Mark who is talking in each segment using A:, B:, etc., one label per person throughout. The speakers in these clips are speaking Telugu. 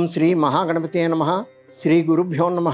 A: ఓం శ్రీ మహాగణపతే నమ. శ్రీ గురుభ్యో నమ.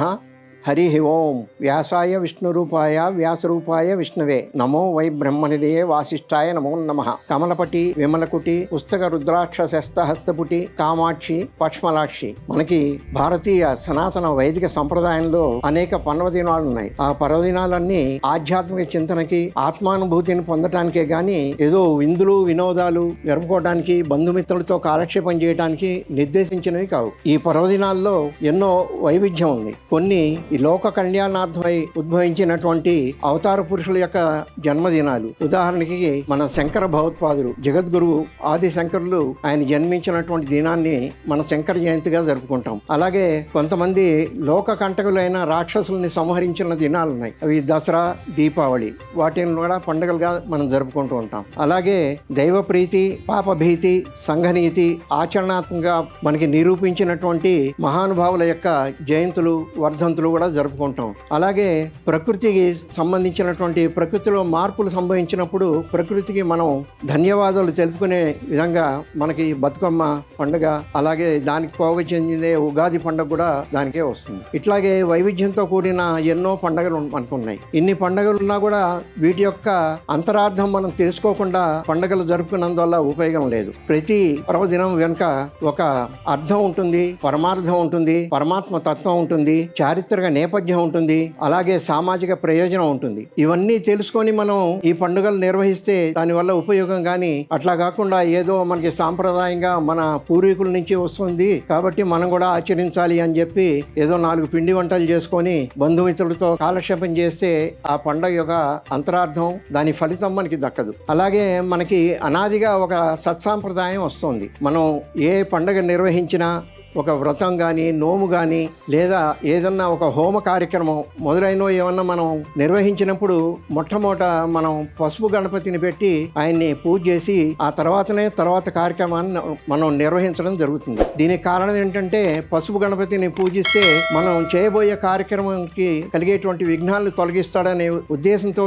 A: హరి ఓం వ్యాసాయ విష్ణురూపాయ వ్యాసరూపాయ విష్ణువే. నమో వై బ్రహ్మనిదే వాసిష్ఠాయ నమో నమ. కమలపటి విమలకుటి పుస్తక రుద్రాక్ష శస్తహస్తపుటి కామాక్షి పక్ష్మలాక్షి. మనకి భారతీయ సనాతన వైదిక సంప్రదాయంలో అనేక పర్వదినాలు ఉన్నాయి ఆ పర్వదినాలన్నీ ఆధ్యాత్మిక చింతనకి ఆత్మానుభూతిని పొందటానికే గాని ఏదో విందులు వినోదాలు జరుపుకోవడానికి బంధుమిత్రులతో కాలక్షేపం చేయడానికి నిర్దేశించినవి కావు. ఈ పర్వదినాల్లో ఎన్నో వైవిధ్యం ఉంది. కొన్ని ఈ లోక కళ్యాణార్థమై ఉద్భవించినటువంటి అవతార పురుషుల యొక్క జన్మదినాలు. ఉదాహరణకి మన శంకర భగవత్పాదులు జగద్గురువు ఆది శంకరులు ఆయన జన్మించినటువంటి దినాన్ని మన శంకర జయంతిగా జరుపుకుంటాం. అలాగే కొంతమంది లోక కంటకులైన రాక్షసుల్ని సంహరించిన దినాలు ఉన్నాయి అవి దసరా దీపావళి వాటిని కూడా పండుగలుగా మనం జరుపుకుంటూ ఉంటాం. అలాగే దైవ ప్రీతి పాప భీతి సంఘనీతి ఆచరణాత్మకంగా మనకి నిరూపించినటువంటి మహానుభావుల యొక్క జయంతులు వర్ధంతులు కూడా జరుపుకుంటాం. అలాగే ప్రకృతికి సంబంధించినటువంటి ప్రకృతిలో మార్పులు సంభవించినప్పుడు ప్రకృతికి మనం ధన్యవాదాలు తెలుపుకునే విధంగా మనకి బతుకమ్మ పండుగ అలాగే దానికి కోవ చెందిందే ఉగాది పండుగ కూడా దానికే వస్తుంది. ఇట్లాగే వైవిధ్యంతో కూడిన ఎన్నో పండుగలు మనకు ఉన్నాయి ఇన్ని పండుగలు ఉన్నా కూడా వీటి యొక్క అంతరార్థం మనం తెలుసుకోకుండా పండుగలు జరుపుకున్నందువల్ల ఉపయోగం లేదు. ప్రతి పర్వదినం వెనుక ఒక అర్థం ఉంటుంది పరమార్థం ఉంటుంది పరమాత్మ తత్వం ఉంటుంది చారిత్రక నేపథ్యం ఉంటుంది అలాగే సామాజిక ప్రయోజనం ఉంటుంది. ఇవన్నీ తెలుసుకొని మనం ఈ పండుగలు నిర్వహిస్తే దానివల్ల ఉపయోగం కానీ అట్లా కాకుండా ఏదో మనకి సాంప్రదాయంగా మన పూర్వీకుల నుంచి వస్తుంది. కాబట్టి మనం కూడా ఆచరించాలి అని చెప్పి ఏదో నాలుగు పిండి వంటలు చేసుకొని బంధుమిత్రులతో కాలక్షేపం చేస్తే ఆ పండగ యొక్క అంతరార్థం దాని ఫలితం మనకి దక్కదు. అలాగే మనకి అనాదిగా ఒక సత్సాంప్రదాయం వస్తుంది. మనం ఏ పండగ నిర్వహించినా ఒక వ్రతం కానీ నోము కానీ లేదా ఏదన్నా ఒక హోమ కార్యక్రమం మొదలైనవి ఏమన్నా మనం నిర్వహించినప్పుడు మొట్టమొదట మనం పసుపు గణపతిని పెట్టి ఆయన్ని పూజ చేసి ఆ తర్వాతనే తర్వాత కార్యక్రమాన్ని మనం నిర్వహించడం జరుగుతుంది. దీనికి కారణం ఏంటంటే పసుపు గణపతిని పూజిస్తే మనం చేయబోయే కార్యక్రమంకి కలిగేటువంటి విఘ్నాలను తొలగిస్తాడనే ఉద్దేశంతో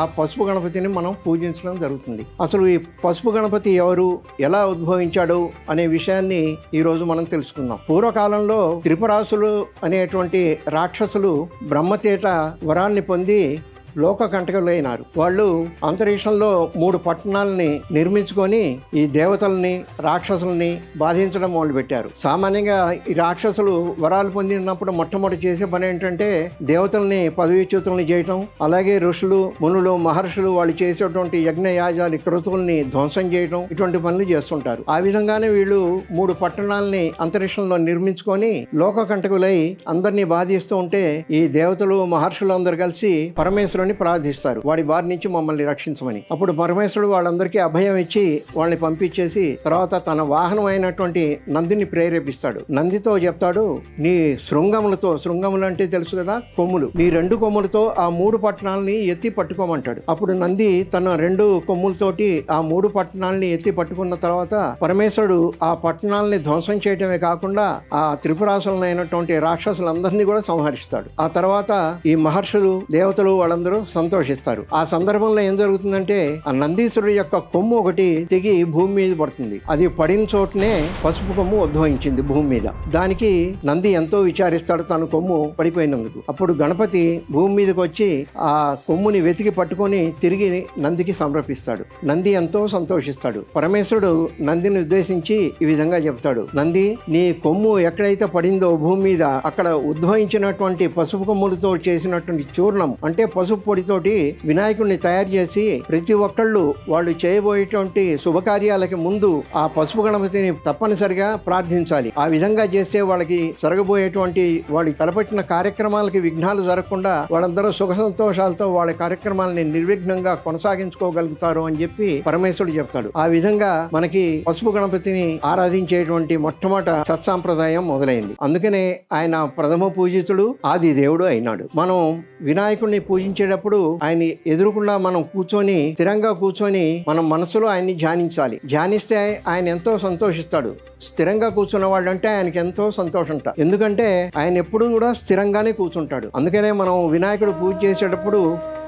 A: ఆ పసుపు గణపతిని మనం పూజించడం జరుగుతుంది. అసలు ఈ పసుపు గణపతి ఎవరు ఎలా ఉద్భవించాడు అనే విషయాన్ని ఈరోజు మనం తెలుసుకుందాం. పూర్వకాలంలో త్రిపురాసులు అనేటువంటి రాక్షసులు బ్రహ్మతేట వరాన్ని పొంది లోక కంటకులైనారు వాళ్ళు అంతరిక్షంలో మూడు పట్టణాలని నిర్మించుకొని ఈ దేవతల్ని రాక్షసుల్ని బాధించడం మొదలుపెట్టారు. సామాన్యంగా ఈ రాక్షసులు వరాలు పొందినప్పుడు మొట్టమొదటి చేసే పని ఏంటంటే దేవతల్ని పదవీచ్యుతుల్ని చేయటం అలాగే ఋషులు మునులు మహర్షులు వాళ్ళు చేసేటువంటి యజ్ఞయాజాలి కృతుల్ని ధ్వంసం చేయటం ఇటువంటి పనులు చేస్తుంటారు. ఆ విధంగానే వీళ్ళు మూడు పట్టణాలని అంతరిక్షంలో నిర్మించుకొని లోక కంటకులై అందరినీ బాధిస్తూ ఉంటే ఈ దేవతలు మహర్షులు అందరు కలిసి పరమేశ్వరుని ప్రార్థిస్తారు వాడి బారి నుంచి మమ్మల్ని రక్షించమని. అప్పుడు పరమేశ్వరుడు వాళ్ళందరికీ అభయం ఇచ్చి వాళ్ళని పంపించేసి తర్వాత తన వాహనం అయినటువంటి నందిని ప్రేరేపిస్తాడు. నందితో చెప్తాడు నీ శృంగములతో శృంగములు అంటే తెలుసు కదా కొమ్ములు. నీ రెండు కొమ్ములతో ఆ మూడు పట్టణాలని ఎత్తి పట్టుకోమంటాడు. అప్పుడు నంది తన రెండు కొమ్ములతోటి ఆ మూడు పట్టణాలని ఎత్తి పట్టుకున్న తర్వాత పరమేశ్వరుడు ఆ పట్టణాలని ధ్వంసం చేయటమే కాకుండా ఆ త్రిపురాసులైనటువంటి రాక్షసులందరినీ కూడా సంహరిస్తాడు. ఆ తర్వాత ఈ మహర్షులు దేవతలు వాళ్ళందరూ సంతోషిస్తారు. ఆ సందర్భంలో ఏం జరుగుతుందంటే ఆ నందీశ్వరుడు యొక్క కొమ్ము ఒకటి తెగి భూమి మీద పడుతుంది. అది పడిన చోటనే పసుపు కొమ్ము ఉద్భవించింది భూమి మీద. దానికి నంది ఎంతో విచారిస్తాడు తన కొమ్ము పడిపోయినందుకు. అప్పుడు గణపతి భూమి మీదకి వచ్చి ఆ కొమ్ముని వెతికి పట్టుకొని తిరిగి నందికి సమర్పిస్తాడు. నంది ఎంతో సంతోషిస్తాడు. పరమేశ్వరుడు నందిని ఉద్దేశించి ఈ విధంగా చెప్తాడు. నంది నీ కొమ్ము ఎక్కడైతే పడిందో భూమి మీద అక్కడ ఉద్భవించినటువంటి పసుపు కొమ్ములతో చేసినటువంటి చూర్ణం అంటే పసుపు పొడితోటి వినాయకుడిని తయారు చేసి ప్రతి ఒక్కళ్ళు వాళ్ళు చేయబోయేటువంటి శుభకార్యాలకి ముందు ఆ పసుపు గణపతిని తప్పనిసరిగా ప్రార్థించాలి. ఆ విధంగా చేస్తే వాళ్ళకి జరగబోయేటువంటి వాళ్ళు తలపెట్టిన కార్యక్రమాలకి విఘ్నాలు జరగకుండా వాళ్ళందరూ సుఖ సంతోషాలతో వాళ్ళ కార్యక్రమాలని నిర్విఘ్నంగా కొనసాగించుకోగలుగుతారు అని చెప్పి పరమేశ్వరుడు చెప్తాడు. ఆ విధంగా మనకి పసుపు గణపతిని ఆరాధించేటువంటి మొట్టమొదట సత్సాంప్రదాయం మొదలైంది. అందుకనే ఆయన ప్రథమ పూజితుడు ఆది దేవుడు అయినాడు. మనం వినాయకుడిని పూజించేటప్పుడు ఆయన ఎదురుకుండా మనం కూర్చొని స్థిరంగా కూర్చొని మనం మనసులో ఆయన్ని ధ్యానించాలి. ధ్యానిస్తే ఆయన ఎంతో సంతోషిస్తాడు. స్థిరంగా కూర్చున్న వాళ్ళు అంటే ఆయనకి ఎంతో సంతోషంట. ఎందుకంటే ఆయన ఎప్పుడు కూడా స్థిరంగానే కూర్చుంటాడు. అందుకనే మనం వినాయకుడు పూజ చేసేటప్పుడు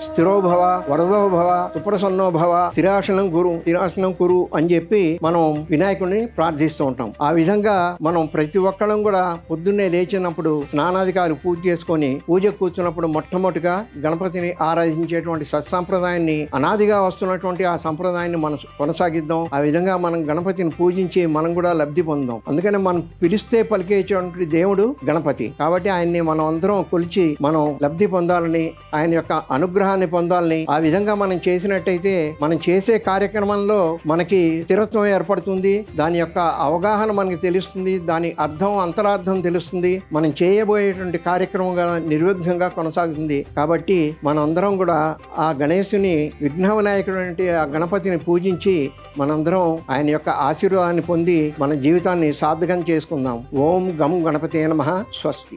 A: స్థిరోభవ వరదోభవ సుప్రసన్నోభవ స్థిరాసనం గురు స్థిరాసనం కురు అని చెప్పి మనం వినాయకుడిని ప్రార్థిస్తూ ఉంటాం. ఆ విధంగా మనం ప్రతి ఒక్కళ్ళం కూడా పొద్దున్నే లేచినప్పుడు స్నానాధికారి పూజ చేసుకొని పూజ కూర్చున్నప్పుడు మొట్టమొదటిగా గణపతిని ఆరాధించేటువంటి సత్సంప్రదాయాన్ని అనాదిగా వస్తున్నటువంటి ఆ సంప్రదాయాన్ని మనం కొనసాగిద్దాం. ఆ విధంగా మనం గణపతిని పూజించి మనం కూడా లబ్ధి పొందాం అందుకని మనం పిలిస్తే పలికేటువంటి దేవుడు గణపతి. కాబట్టి ఆయన్ని మనం అందరం కొలిచి మనం లబ్ధి పొందాలని ఆయన యొక్క అనుగ్రహాన్ని పొందాలని ఆ విధంగా మనం చేసినట్టయితే మనం చేసే కార్యక్రమంలో మనకి స్థిరత్వం ఏర్పడుతుంది. దాని యొక్క అవగాహన మనకి తెలుస్తుంది. దాని అర్థం అంతరార్థం తెలుస్తుంది. మనం చేయబోయేటువంటి కార్యక్రమం నిర్విఘ్నంగా కొనసాగుతుంది. కాబట్టి మనందరం కూడా ఆ గణేశుని విఘ్న వినాయకుడు ఆ గణపతిని పూజించి మనందరం ఆయన యొక్క ఆశీర్వాదాన్ని పొంది మన జీవితాన్ని సార్థకం చేసుకుందాం. ఓం గం గణపతి నమ. స్వస్తి.